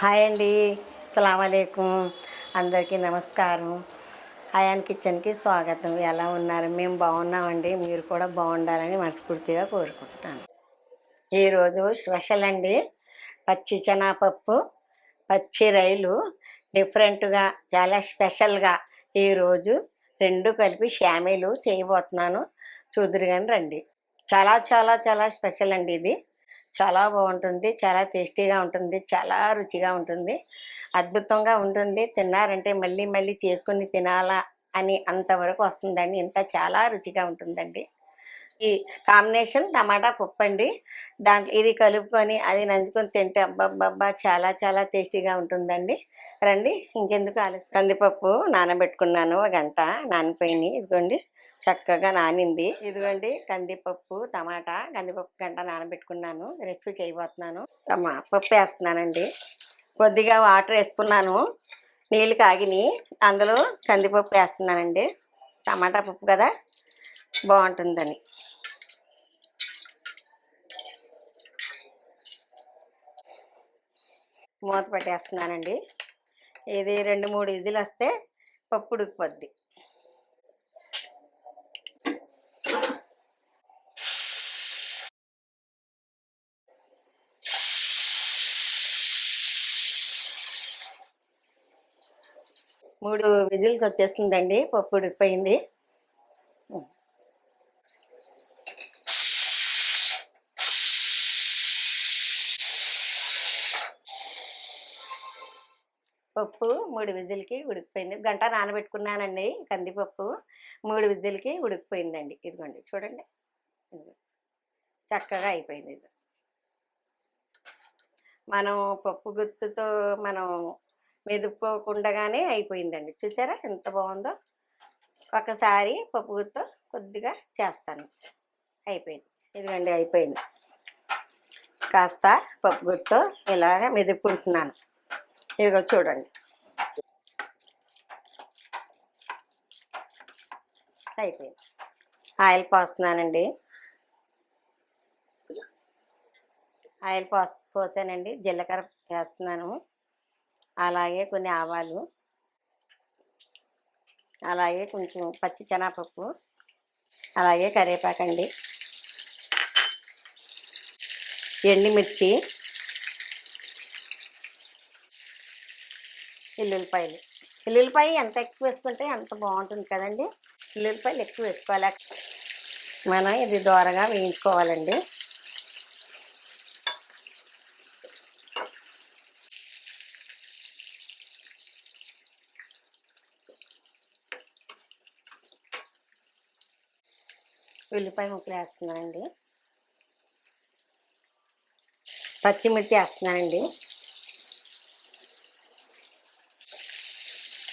Hi అండి. అస్సలం అందరికీ నమస్కారం. అయాన్ కిచెన్కి స్వాగతం. ఎలా ఉన్నారు? మేము బాగున్నామండి. మీరు కూడా బాగుండాలని మనస్ఫూర్తిగా కోరుకుంటున్నాను. ఈరోజు స్పెషల్ అండి. పచ్చి చెనాపప్పు పచ్చి రైలు. డిఫరెంట్గా చాలా స్పెషల్గా ఈరోజు రెండు కలిపి షామీలు చేయబోతున్నాను. చూదురుగాని రండి. చాలా చాలా చాలా స్పెషల్ అండి ఇది. చాలా బాగుంటుంది. చాలా టేస్టీగా ఉంటుంది. చాలా రుచిగా ఉంటుంది. అద్భుతంగా ఉంటుంది. తిన్నారంటే మళ్ళీ మళ్ళీ చేసుకుని తినాలా అని అంతవరకు వస్తుందండి. ఇంత చాలా రుచిగా ఉంటుందండి. ఈ కాంబినేషన్ టమాటా పప్పు అండి. దాంట్లో ఇది కలుపుకొని అది నంచుకొని తింటే అబ్బబ్బబ్బా! చాలా చాలా టేస్టీగా ఉంటుందండి. రండి ఇంకెందుకు ఆలస్యం? కందిపప్పు నానబెట్టుకున్నాను. ఒక గంట నానిపోయినాయి. ఇదిగోండి. చక్కగా నానింది. ఇదిగోండి కందిపప్పు టమాటా కందిపప్పు గంట నానబెట్టుకున్నాను. రెసిపీ చేయబోతున్నాను. టమా పప్పు వేస్తున్నానండి కొద్దిగా వాటర్ వేసుకున్నాను. నీళ్ళు కాగిని అందులో కందిపప్పు వేస్తున్నానండి. టమాటా పప్పు కదా బాగుంటుందని. మూత పెట్టేస్తున్నానండి. ఇది రెండు మూడు ఇజులు వస్తే పప్పు ఉడికిపోద్ది. మూడు విజిల్స్ వచ్చేస్తుందండి. పప్పు ఉడికిపోయింది. పప్పు మూడు విజిల్కి ఉడికిపోయింది. గంట నానబెట్టుకున్నానండి కందిపప్పు. మూడు విజిల్కి ఉడికిపోయిందండి. ఇదిగోండి చూడండి. చక్కగా అయిపోయింది ఇది. మనం పప్పు గుత్తుతో మనం మెదుపుకోకుండానే అయిపోయిందండి. చూసారా ఎంత బాగుందో? ఒకసారి పప్పు కొద్దిగా చేస్తాను. అయిపోయింది. ఇదిగోండి అయిపోయింది. కాస్త పప్పు గుత్తో ఇలాగ మెదుపుకుంటున్నాను. ఇదిగో చూడండి. అయిపోయింది. ఆయిల్ పోస్తున్నానండి. ఆయిల్ పోస్ పోసానండి. జీలకర్ర వేస్తున్నాను. అలాగే కొన్ని ఆవాలు. అలాగే కొంచెం పచ్చి శనగపప్పు అలాగే కరివేపాకండి. ఎండుమిర్చి. ఎల్లుల్లిపాయలు. ఎల్లుల్లిపాయ ఎంత ఎక్కువ వేసుకుంటే అంత బాగుంటుంది కదండి. ఎల్లుల్లిపాయలు ఎక్కువ వేసుకోవాలి. మనం ఇది దోరగా వేయించుకోవాలండి. ఉల్లిపాయ ముక్కలు వేస్తున్నానండి పచ్చిమిర్చి వేస్తున్నానండి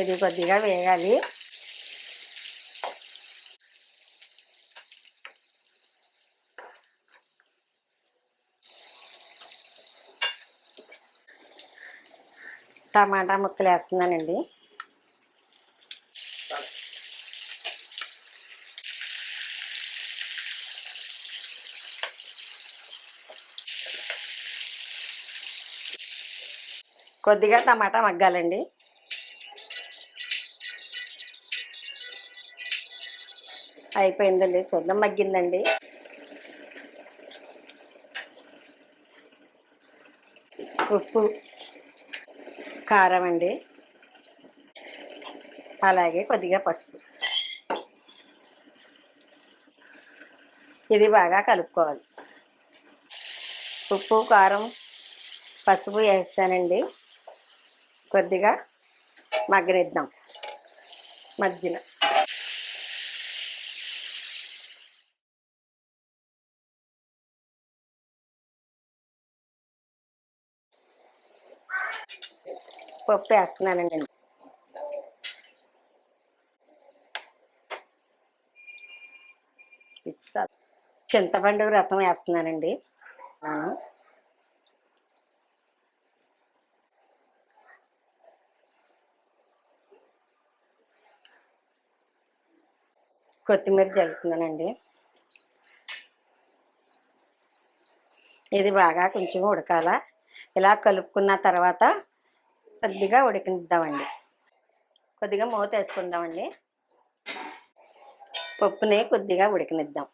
ఇది కొద్దిగా వేగాలి. టమాటా ముక్కలు వేస్తున్నానండి. కొద్దిగా టమాటా మగ్గాలండి. అయిపోయిందండి చూద్దాం మగ్గిందండి. ఉప్పు కారం అండి. అలాగే కొద్దిగా పసుపు. ఇది బాగా కలుపుకోవాలి. ఉప్పు కారం పసుపు వేస్తానండి. కొద్దిగా మగ్గనిద్దాం మధ్యన పప్పు వేస్తున్నానండి చింతపండు రసం వేస్తున్నానండి. కొత్తిమీర చల్లుతున్నానండి. ఇది బాగా కొంచెం ఉడకాల. ఇలా కలుపుకున్న తర్వాత కొద్దిగా ఉడికిద్దామండి. కొద్దిగా మూత వేసుకుందామండి. పప్పుని కొద్దిగా ఉడికనిద్దాం.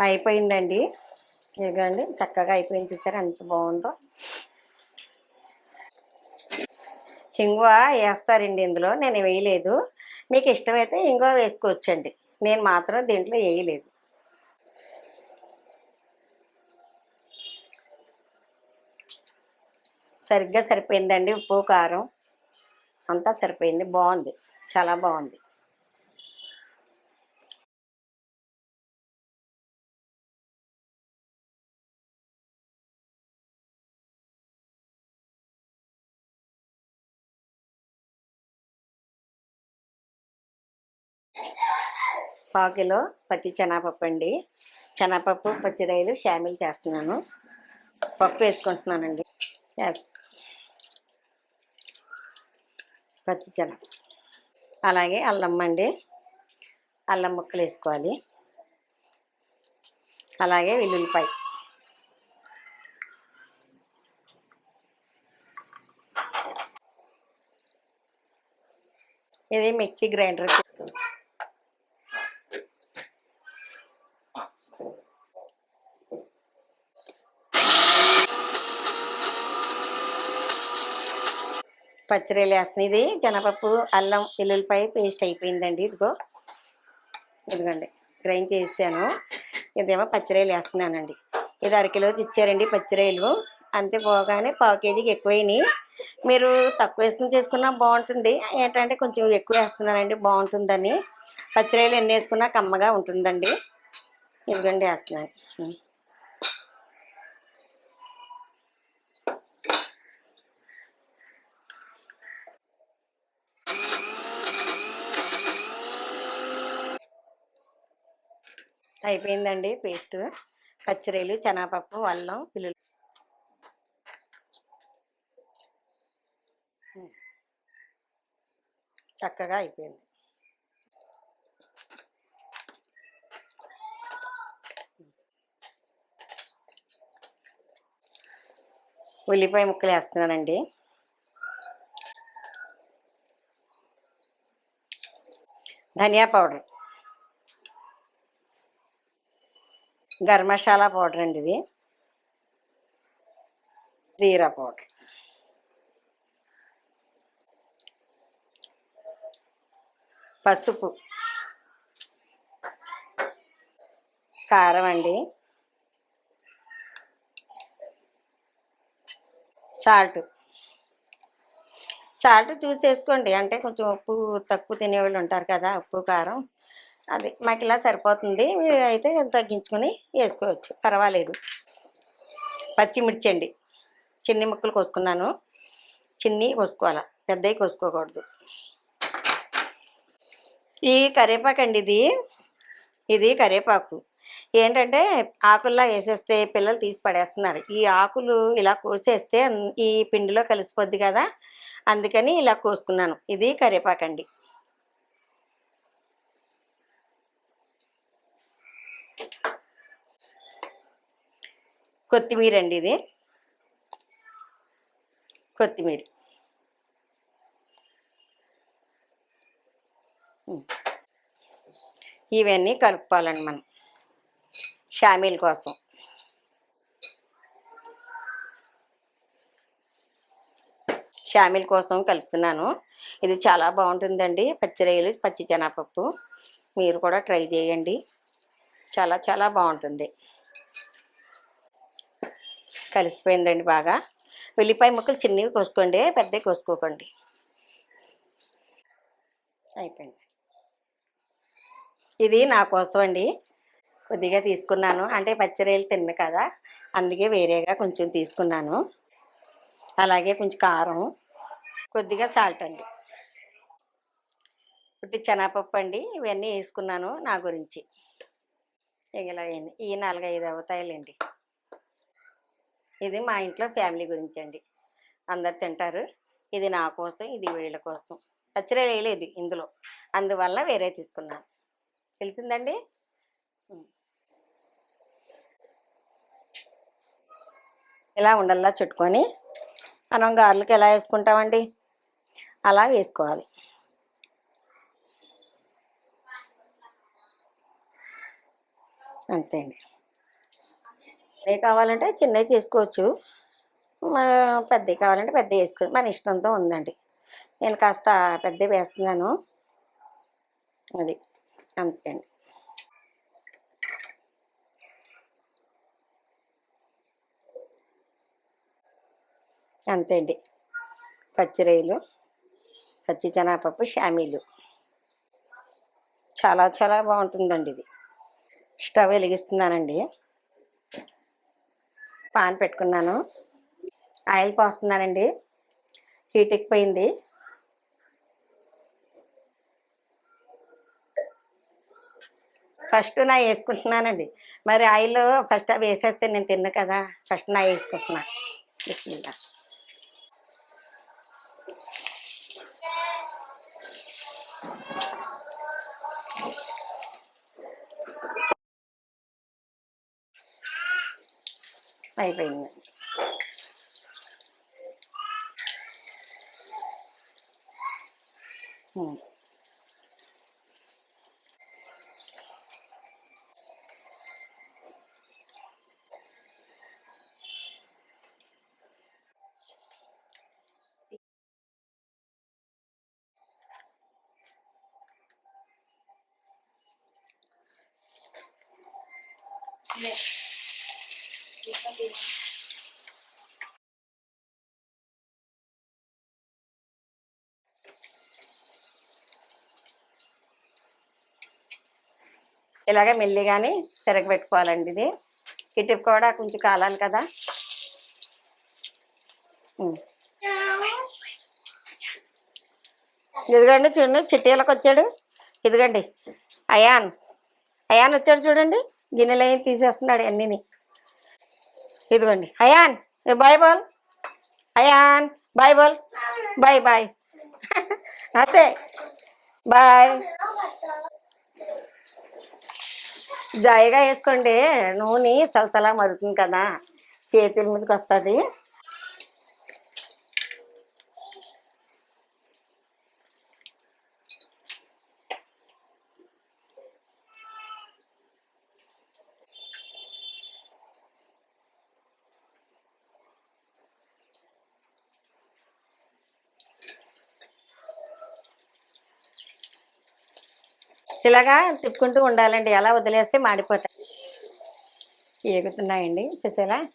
అయిపోయిందండి. ఇదిగోండి చక్కగా అయిపోయింది చూసారు ఎంత బాగుందో. ఇంగువ వేస్తారండి ఇందులో నేను వేయలేదు. మీకు ఇష్టమైతే ఇంగువ వేసుకోవచ్చండి. నేను మాత్రం దీంట్లో వేయలేదు. సరిగ్గా సరిపోయిందండి ఉప్పు కారం. అంతా సరిపోయింది. బాగుంది. చాలా బాగుంది. పావు కిలో పచ్చి శనగపప్పు అండి. శనగపప్పు పచ్చిరాయలు షామిల్ చేస్తున్నాను. పప్పు వేసుకుంటున్నానండి. పచ్చి శనగ అలాగే అల్లం అండి. అల్లం ముక్కలు వేసుకోవాలి. అలాగే వెల్లుల్లిపాయ. ఇది మిక్సీ గ్రైండర్ పచ్చిరేలు వేస్తున్నాయి ఇది జనపప్పు అల్లం వెల్లుల్లిపాయ పేస్ట్ అయిపోయిందండి. ఇదిగో. ఇదిగోండి. గ్రైండ్ చేసాను ఇదేమో పచ్చిరేలు వేస్తున్నానండి. ఇది అరకిలో ఇచ్చారండి పచ్చిరేలు. అంతే పోగానే పావు కేజీకి ఎక్కువైనాయి. మీరు తక్కువ వేసుకుని చేసుకున్నా బాగుంటుంది. ఏంటంటే కొంచెం ఎక్కువ వేస్తున్నానండి బాగుంటుందని. పచ్చిరేలు ఎన్ని వేసుకున్నా కమ్మగా ఉంటుందండి. ఇదిగోండి వేస్తున్నాను. అయిపోయిందండి పేస్ట్. పచ్చిరేలు శనగపప్పు అల్లం పిల్లులు చక్కగా అయిపోయింది. ఉల్లిపాయ ముక్కలు వేస్తున్నానండి. ధనియా పౌడర్. గరం మసాలా పౌడర్ అండి ఇది. జీరా పౌడర్. పసుపు. కారం అండి. సాల్ట్. సాల్ట్ చూసేసుకోండి. అంటే కొంచెం ఉప్పు తక్కువ తినేవాళ్ళు ఉంటారు కదా ఉప్పు కారం. అది మాకు ఇలా సరిపోతుంది. మీరు అయితే తగ్గించుకొని వేసుకోవచ్చు. పర్వాలేదు. పచ్చిమిర్చి అండి చిన్ని ముక్కలు కోసుకున్నాను. చిన్ని కోసుకోవాలి? పెద్దవి కోసుకోకూడదు. ఈ కరివేపాకు అండి ఇది. ఇది కరివేపాకు ఏంటంటే ఆకుల్లా వేసేస్తే పిల్లలు తీసి పడేస్తున్నారు. ఈ ఆకులు ఇలా కోసేస్తే ఈ పిండిలో కలిసిపోద్ది కదా? అందుకని ఇలా కోసుకున్నాను. ఇది కరివేపాకు కొత్తిమీర అండి ఇది. కొత్తిమీర. ఇవన్నీ కలుపుకోవాలండి మనం. షామీల్ కోసం. షామీల్ కోసం కలుపుతున్నాను. ఇది చాలా బాగుంటుందండి. పచ్చిరొయ్యలు పచ్చి శనగపప్పు మీరు కూడా ట్రై చేయండి. చాలా చాలా బాగుంటుంది. కలిసిపోయిందండి బాగా. ఉల్లిపాయ ముక్కలు చిన్నవి కోసుకోండి పెద్దవి కోసుకోకండి. అయిపోయింది. ఇది నా కోసం అండి. కొద్దిగా తీసుకున్నాను. అంటే పచ్చిరేలు తిన్న కదా అందుకే వేరేగా కొంచెం తీసుకున్నాను. అలాగే కొంచెం కారం కొద్దిగా సాల్ట్ అండి. ఇప్పుడు శనగపప్పు అండి ఇవన్నీ వేసుకున్నాను నా గురించి. ఇలా అయింది ఈ నాలుగైదు అవుతాయిలేండి. ఇది మా ఇంట్లో ఫ్యామిలీ గురించి అండి అందరు తింటారు. ఇది నా కోసం ఇది వీళ్ళ కోసం. పచ్చిరొయ్యలు వేయలేదు ఇందులో. అందువల్ల వేరే తీసుకున్నాను. తెలిసిందండి? ఇలా ఉండల్లా చుట్టుకొని మనం గారెలకు ఎలా వేసుకుంటామండి? అలా వేసుకోవాలి. అంతే అండి ఏ కావాలంటే చిన్నవి చేసుకోవచ్చు. మా- పెద్దవి కావాలంటే పెద్ద వేసుకోవచ్చు మన ఇష్టంతో ఉందండి. నేను కాస్త పెద్ద వేస్తున్నాను. అది అంతే అండి అంతే అండి పచ్చి రొయ్యలు పచ్చి శనగపప్పు షామీలు. చాలా చాలా బాగుంటుందండి ఇది. స్టవ్ వెలిగిస్తున్నానండి. పాన్ పెట్టుకున్నాను. ఆయిల్ పోస్తున్నానండి. హీట్ ఎక్కిపోయింది. ఫస్ట్ నా వేసుకుంటున్నానండి. మరి ఆయిల్ ఫస్ట్ అవి వేసేస్తే నేను తిన్ను కదా. ఫస్ట్ నా వేసుకుంటున్నా. అయిపోయింది ఉమ్. ఇలాగే మెల్లిగాని తిరగబెట్టుకోవాలండి ఇది. ఇటు కూడా కొంచెం కాలాలి కదా. ఉమ్. ఇదిగోండి చూడండి చిట్టీలకు వచ్చాడు. ఇదిగోండి అయాన్. అయాన్ వచ్చాడు చూడండి. గిన్నెలు అయ్యి తీసేస్తున్నాడు అన్నీని. ఇదిగోండి. అయాన్ బాయ్ బాల్? అయాన్ బాయ్ బాల్? బాయ్ బాయ్. అసే బాయ్. జాయిగా వేసుకోండి. నూనె సలసలా మరుగుతుంది కదా. చేతుల మీదకి వస్తుంది. ఇలాగా తిప్పుకుంటూ ఉండాలండి. ఎలా వదిలేస్తే మాడిపోతాయి. ఏగుతున్నాయండి. చూసేలా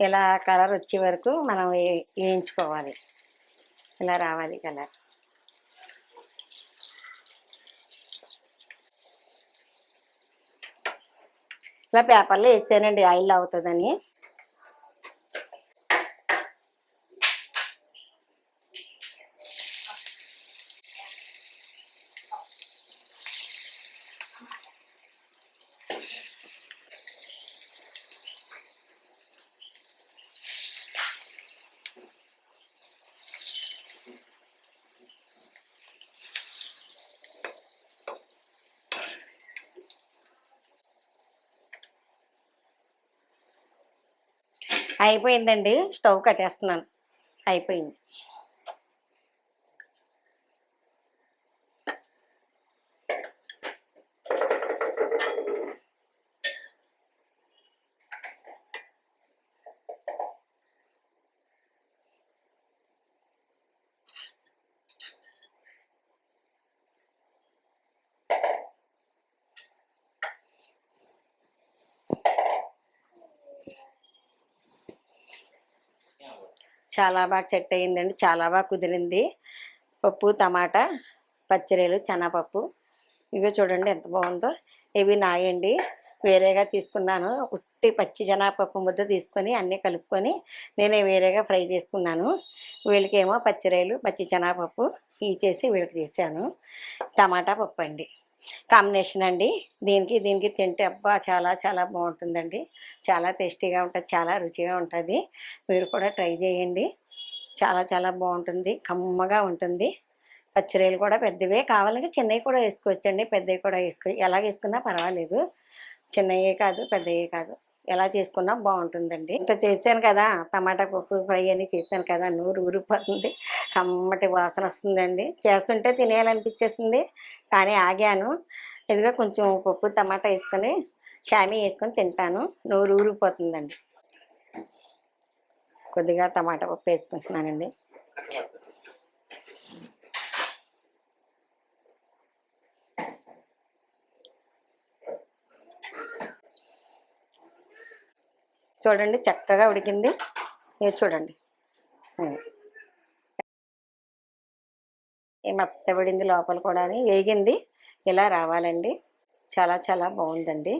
ఇలా కలర్ వచ్చే వరకు మనం వే- వేయించుకోవాలి. ఇలా రావాలి కలర్. ఇలా పేపర్లో వేసానండి ఆయిల్ అవుతుందని. అయిపోయిందండి. స్టవ్ కట్టేస్తున్నాను. అయిపోయింది. చాలా బాగా సెట్ అయ్యిందండి. చాలా బాగా కుదిరింది. పప్పు టమాటా పచ్చిరేలు శనగపప్పు ఇవి చూడండి ఎంత బాగుందో. ఇవి నాయండి. వేరేగా తీసుకున్నాను. ఉట్టి పచ్చి శనగపప్పు ముద్ద తీసుకొని అన్నీ కలుపుకొని నేనే వేరేగా ఫ్రై చేసుకున్నాను. వీళ్ళకేమో పచ్చిరొయ్యలు పచ్చి శనగపప్పు ఇవి చేసి వీళ్ళకి చేశాను. టమాటా పప్పు అండి. కాంబినేషన్ అండి. దీనికి దీనికి తింటే అబ్బా చాలా చాలా బాగుంటుందండి. చాలా టేస్టీగా ఉంటుంది చాలా రుచిగా ఉంటుంది. మీరు కూడా ట్రై చేయండి. చాలా చాలా బాగుంటుంది కమ్మగా ఉంటుంది. పచ్చిరేలు కూడా పెద్దవే కావాలంటే చిన్నవి కూడా వేసుకోవచ్చండి. పెద్దవి కూడా వేసుకో ఎలా వేసుకున్నా పర్వాలేదు. చిన్నవి కాదు పెద్దవే కాదు. ఎలా చేసుకున్నా బాగుంటుందండి. ఇంత చేశాను కదా టమాటా పప్పు ఫ్రై అని చేశాను కదా నూరు ఊరిపోతుంది. కమ్మటి వాసన వస్తుందండి. చేస్తుంటే తినేయాలనిపించేస్తుంది కానీ ఆగాను. ఇదిగా కొంచెం పప్పు టమాటా వేసుకొని షామీ వేసుకొని తింటాను. నూరు ఊరిపోతుందండి. కొద్దిగా టమాటా పప్పు వేసుకుంటున్నానండి. చూడండి చక్కగా ఉడికింది. ఇది చూడండి. ఉం. మెత్తబడింది లోపల కూడా వేగింది. ఇలా రావాలండి. చాలా చాలా బాగుందండి.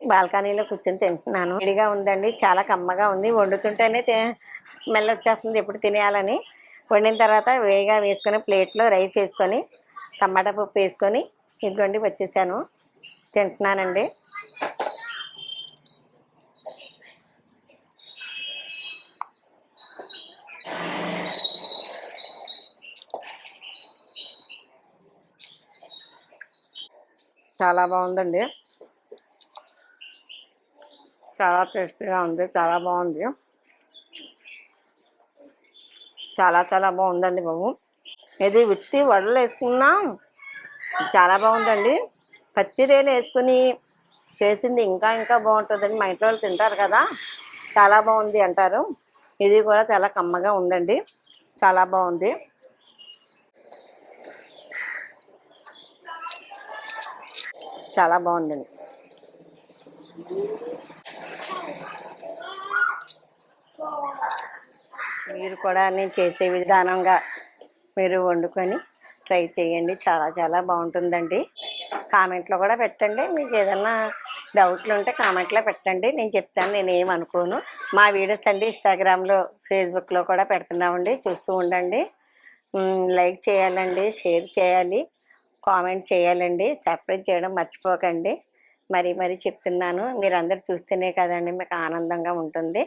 బాల్కనీలో కూర్చొని తింటున్నాను. వేడిగా ఉందండి. చాలా కమ్మగా ఉంది. వండుతుంటేనే స్మెల్ వచ్చేస్తుంది. ఎప్పుడు తినేయాలని. వండిన తర్వాత వేగా వేసుకొని ప్లేట్లో రైస్ వేసుకొని టమాటా పప్పు వేసుకొని ఇదిగోండి వచ్చేసాను. తింటున్నానండి. చాలా బాగుందండి. చాలా టేస్టీగా ఉంది చాలా బాగుంది. చాలా చాలా బాగుందండి బాబు. ఇది విట్టి వడలు వేసుకున్నాం. చాలా బాగుందండి. పచ్చిరేలు వేసుకుని చేసింది ఇంకా ఇంకా బాగుంటుందని మా ఇంట్లో వాళ్ళు తింటారు కదా. చాలా బాగుంది అంటారు. ఇది కూడా చాలా కమ్మగా ఉందండి. చాలా బాగుంది. చాలా బాగుందండి. మీరు కూడా నేను చేసే విధానంగా మీరు వండుకొని ట్రై చేయండి. చాలా చాలా బాగుంటుందండి. కామెంట్లో కూడా పెట్టండి. మీకు ఏదన్నా డౌట్లు ఉంటే కామెంట్లో పెట్టండి. నేను చెప్తాను నేను ఏమనుకోను మా వీడియోస్ అండి ఇన్స్టాగ్రామ్లో ఫేస్బుక్లో కూడా పెడుతున్నామండి. చూస్తూ ఉండండి. లైక్ చేయాలండి షేర్ చేయాలి కామెంట్ చేయాలండి. సబ్స్క్రైబ్ చేయడం మర్చిపోకండి. మరి మరి చెప్తున్నాను. మీరు అందరు చూస్తేనే కదండి మీకు ఆనందంగా ఉంటుంది.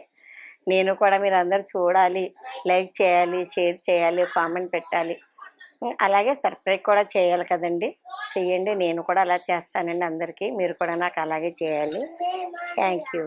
నేను కూడా మీరు అందరు చూడాలి లైక్ చేయాలి షేర్ చేయాలి కామెంట్ పెట్టాలి. అలాగే సర్ప్రైజ్ కూడా చేయాలి కదండి. చెయ్యండి నేను కూడా అలా చేస్తానండి అందరికీ. మీరు కూడా నాకు అలాగే చేయాలి. Thank you.